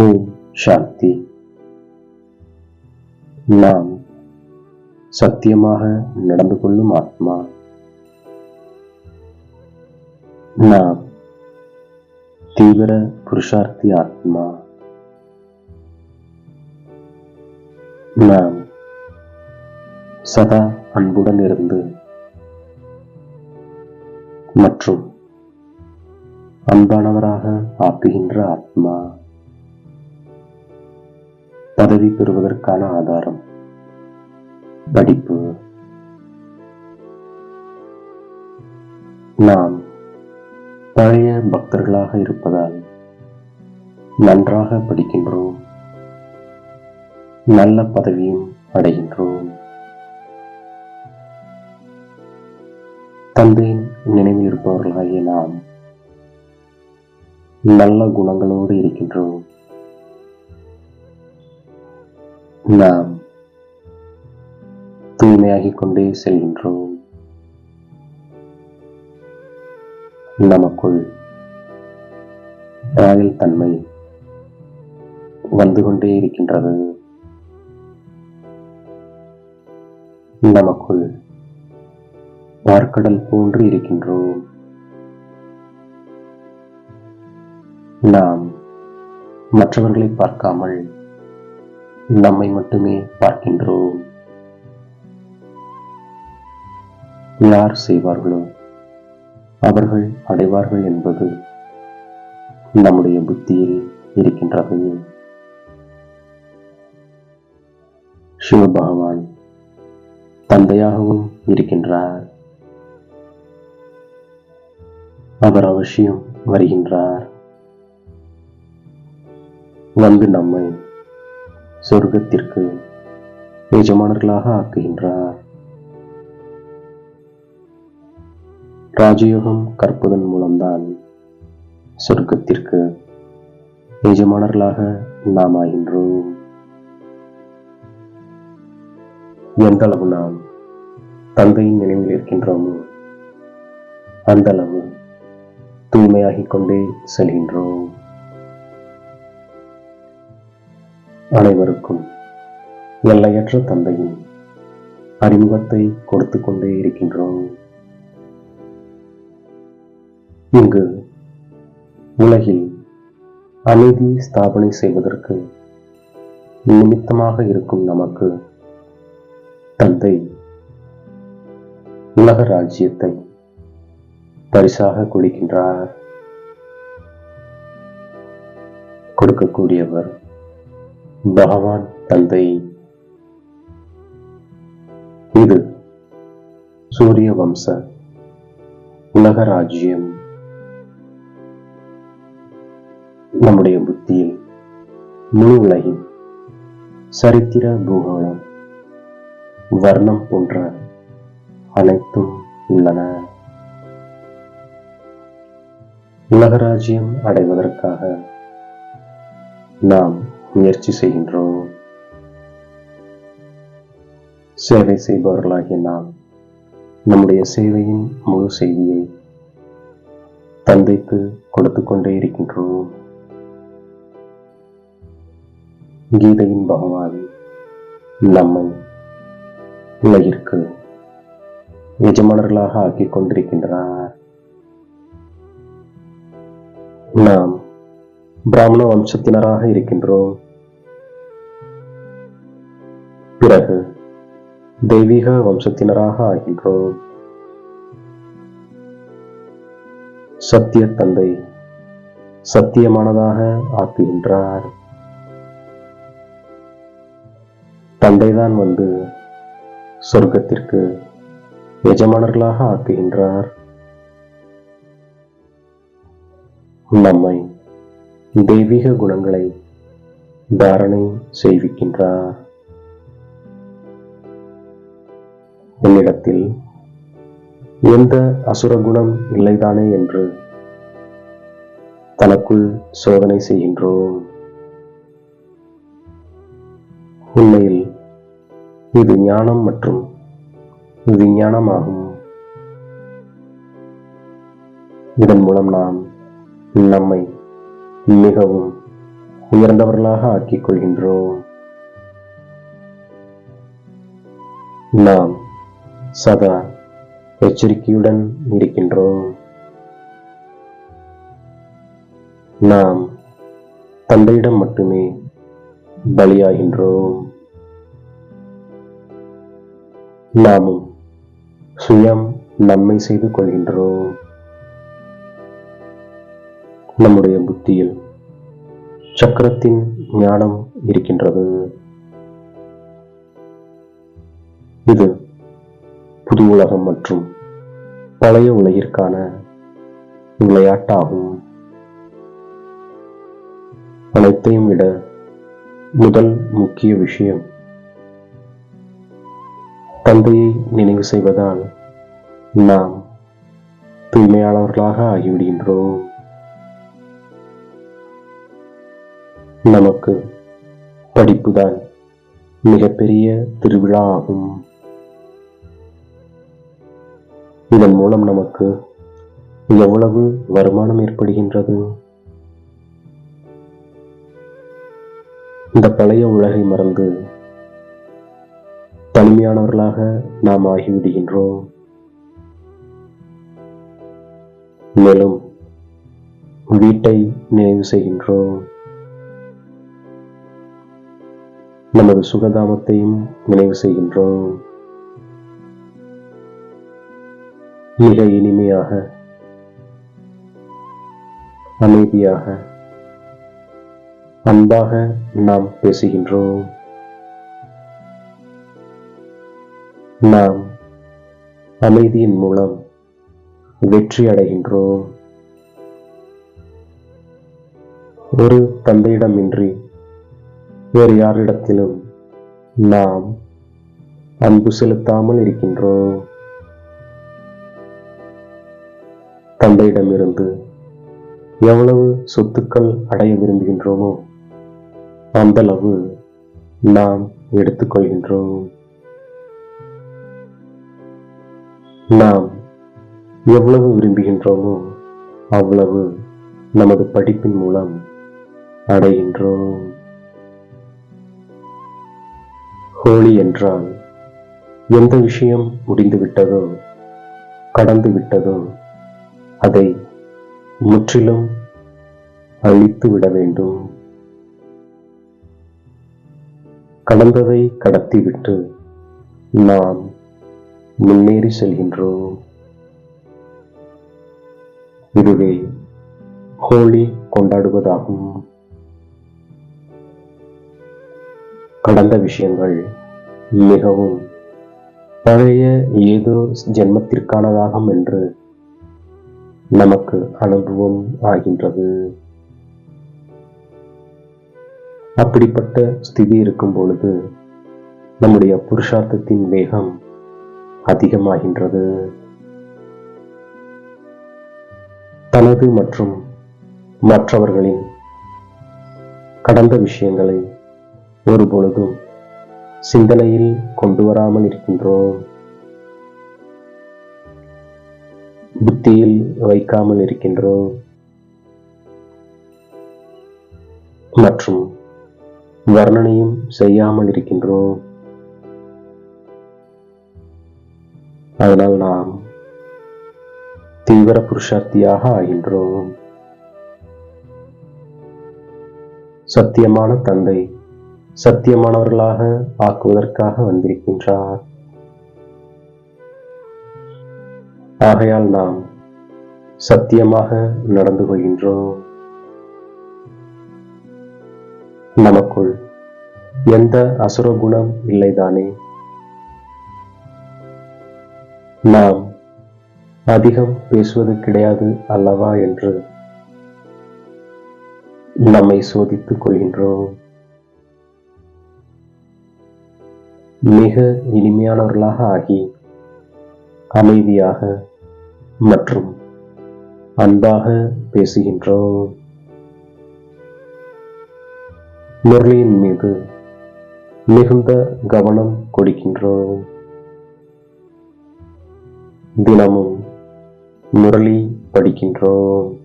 ஓம் சாந்தி நாம் சத்தியமாக நடந்து கொள்ளும் ஆத்மா. நாம் தீவிர புருஷார்த்தி ஆத்மா. நாம் சதா அன்புடன் இருந்து மற்றும் அன்பானவராக ஆக்குகின்ற ஆத்மா. பதவி பெறுவதற்கான ஆதாரம். படிப்பு. நாம் பழைய பக்தர்களாக இருப்பதால் நன்றாக படிக்கின்றோம். நல்ல பதவியும் அடைகின்றோம். தந்தையின் நினைவில் இருப்பவர்களாகிய நாம் நல்ல குணங்களோடு இருக்கின்றோம். நாம் தூய்மையாகிக் கொண்டே செல்கின்றோம். நமக்குள் ராயல் தன்மை வந்து கொண்டே இருக்கின்றது. நமக்குள் பார்க்கடல் போன்று இருக்கின்றோம். நாம் மற்றவர்களை பார்க்காமல் நம்மை மட்டுமே பார்க்கின்றோம். யார் செய்வார்களோ அவர்கள் அடைவார்கள் என்பது நம்முடைய புத்தியில் இருக்கின்றது. சிவபகவான் தந்தையாகவும் இருக்கின்றார். அவர் அவசியம் வருகின்றார். வந்து நம்மை சொர்க்கத்திற்கு எஜமானர்களாக ஆக்குகின்றார். ராஜயோகம் கற்பதன் மூலம்தான் சொர்க்கத்திற்கு எஜமானர்களாக நாம் ஆகின்றோம். எந்த அளவு நாம் தந்தையின் நினைவில் இருக்கின்றோமோ அந்த அளவு தூய்மையாகிக் கொண்டே செல்கின்றோம். அனைவருக்கும் எல்லையற்ற தந்தையின் அறிமுகத்தை கொடுத்து கொண்டே இருக்கின்றோம். இங்கு உலகில் அமைதி ஸ்தாபனை செய்வதற்கு நிமித்தமாக இருக்கும் நமக்கு தந்தை உலக ராஜ்யத்தை பரிசாக கொடுக்கின்றார். கொடுக்கக்கூடியவர் பகவான் தந்தை. இது சூரிய வம்ச உலகராஜ்யம் நம்முடைய புத்தியில் முழு உலகின் சரித்திர பூகோளம் வர்ணம் போன்ற அனைத்தும் உள்ளன. உலகராஜ்யம் அடைவதற்காக நாம் முயற்சி செய்கின்றோம். சேவை செய்பவர்களாகிய நாம் நம்முடைய சேவையின் முழு செய்தியை தந்தைக்கு கொடுத்து கொண்டே இருக்கின்றோம். கீதையின் பகவான் நம்மை உலகிற்கு எஜமானர்களாக ஆக்கிக் கொண்டிருக்கின்றார். நாம் பிராமண வம்சத்தினராக இருக்கின்றோம். பிறகு தெய்வீக வம்சத்தினராக ஆகின்றோம். சத்திய தந்தை சத்தியமானதாக ஆக்குகின்றார். தந்தைதான் வந்து சொர்க்கத்திற்கு எஜமானர்களாக ஆக்குகின்றார். நம்மை தெய்வீக குணங்களை தாரணை செய்விக்கின்றார். என்னிடத்தில் எந்த அசுரகுணம் இல்லைதானே என்று தனக்குள் சோதனை செய்கின்றோம். உண்மையில் இது ஞானம் மற்றும் விஞ்ஞானமாகும் இதன் மூலம் நாம் நம்மை மிகவும் உயர்ந்தவர்களாக ஆக்கிக் கொள்கின்றோம். நாம் சதா எச்சரிக்கையுடன் இருக்கின்றோம். நாம் தந்தையிடம் மட்டுமே பலியாகின்றோம். நாமும் சுயம் நம்மை செய்து கொள்கின்றோம். நம்முடைய புத்தியில் சக்கரத்தின் ஞானம் இருக்கின்றது. புது உலகம் மற்றும் பழைய உலகிற்கான விளையாட்டாகும். அனைத்தையும் விட முதல் முக்கிய விஷயம் தந்தையை நினைவு செய்வதால் நாம் தூய்மையாளர்களாக ஆகிவிடுகின்றோம். நமக்கு படிப்புதான் மிகப்பெரிய திருவிழா ஆகும். இதன் மூலம் நமக்கு எவ்வளவு வருமானம் ஏற்படுகின்றது. இந்த பழைய உலகை மறந்து தனிமையானவர்களாக நாம் ஆகிவிடுகின்றோம். மேலும் வீட்டை நினைவு செய்கின்றோம். நமது சுகதாமத்தையும் நினைவு செய்கின்றோம். மிக இனிமையாக அமைதியாக அன்பாக நாம் பேசுகின்றோம். நாம் அமைதியின் மூலம் வெற்றி அடைகின்றோம். ஒரு தந்தையிடமின்றி வேறு யாரிடத்திலும் நாம் அன்பு செலுத்தாமல் இருக்கின்றோம். தந்தையிடமிருந்து எவ்வளவு சொத்துக்கள் அடைய விரும்புகின்றோமோ அந்தளவு நாம் எடுத்துக்கொள்கின்றோம். நாம் எவ்வளவு விரும்புகின்றோமோ அவ்வளவு நமது படிப்பின் மூலம் அடைகின்றோம். ஹோலி என்றால் எந்த விஷயம் முடிந்துவிட்டதோ கடந்து விட்டதோ அதை முற்றிலும் அழித்து விட வேண்டும். கடந்ததை கடத்திவிட்டு நாம் முன்னேறி செல்கின்றோம். இதுவே ஹோலி கொண்டாடுவதாகும். கடந்த விஷயங்கள் மிகவும் பழைய ஏதோ ஜென்மத்திற்கானதாகும் என்று நமக்கு அனுபவம் ஆகின்றது. அப்படிப்பட்ட ஸ்திதி இருக்கும் பொழுது நம்முடைய புருஷார்த்தத்தின் வேகம் அதிகமாகின்றது. தனது மற்றும் மற்றவர்களின் கடந்த விஷயங்களை ஒருபொழுதும் சிந்தனையில் கொண்டு வராமல் இருக்கின்றோம். புத்தியில் வைக்காமல் இருக்கின்றோம். மற்றும் வர்ணனையும் செய்யாமல் இருக்கின்றோம். அதனால் நாம் தீவிர புருஷார்த்தியாக ஆகின்றோம். சத்தியமான தந்தை சத்தியமானவர்களாக ஆக்குவதற்காக வந்திருக்கின்றார். ஆகையால் நாம் சத்தியமாக நடந்து கொள்கின்றோம். நமக்குள் எந்த அசுர குணம் இல்லைதானே? நாம் அதிகம் பேசுவது கிடையாது அல்லவா என்று நம்மை சோதித்துக் கொள்கின்றோம். மிக இனிமையானவர்களாக ஆகி அமைதியாக மற்றும் அன்பாக பேசுகின்றோம். முரளியின் மீது மிகுந்த கவனம் கொடுக்கின்றோம். தினமும் முரளி படிக்கின்றோம்.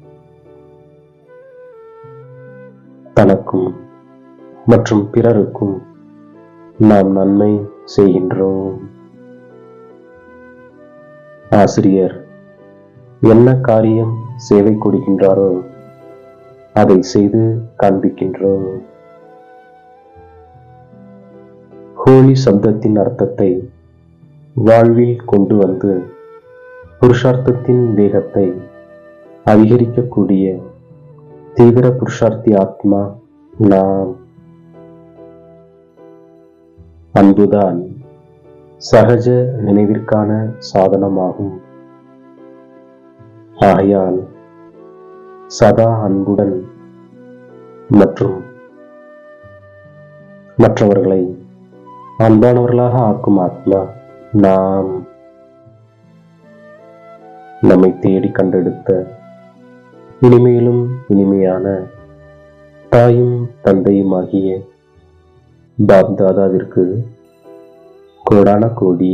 தனக்கும் மற்றும் பிறருக்கும் நாம் நன்மை செய்கின்றோம். ஆசிரியர் என்ன காரியம் சேவை கொடுக்கின்றாரோ அதை செய்து காண்பிக்கின்றோம். ஹோலி சப்தத்தின் அர்த்தத்தை வாழ்வில் கொண்டு வந்து புருஷார்த்தத்தின் வேகத்தை அதிகரிக்கக்கூடிய தீவிர புருஷார்த்தி ஆத்மா நாம். அன்புதான் சகஜ நினைவிற்கான சாதனமாகும். ஆயால் சதா அன்புடன் மற்றும் மற்றவர்களை அன்பானவர்களாக ஆக்கும் ஆத்மா நாம். நம்மை தேடி கண்டெடுத்த இனிமையிலும் இனிமையான தாயும் தந்தையும் ஆகிய பாப்தாதாவிற்கு கோடான கோடி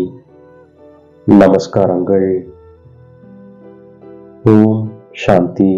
நமஸ்காரங்கள். ஓம் சாந்தி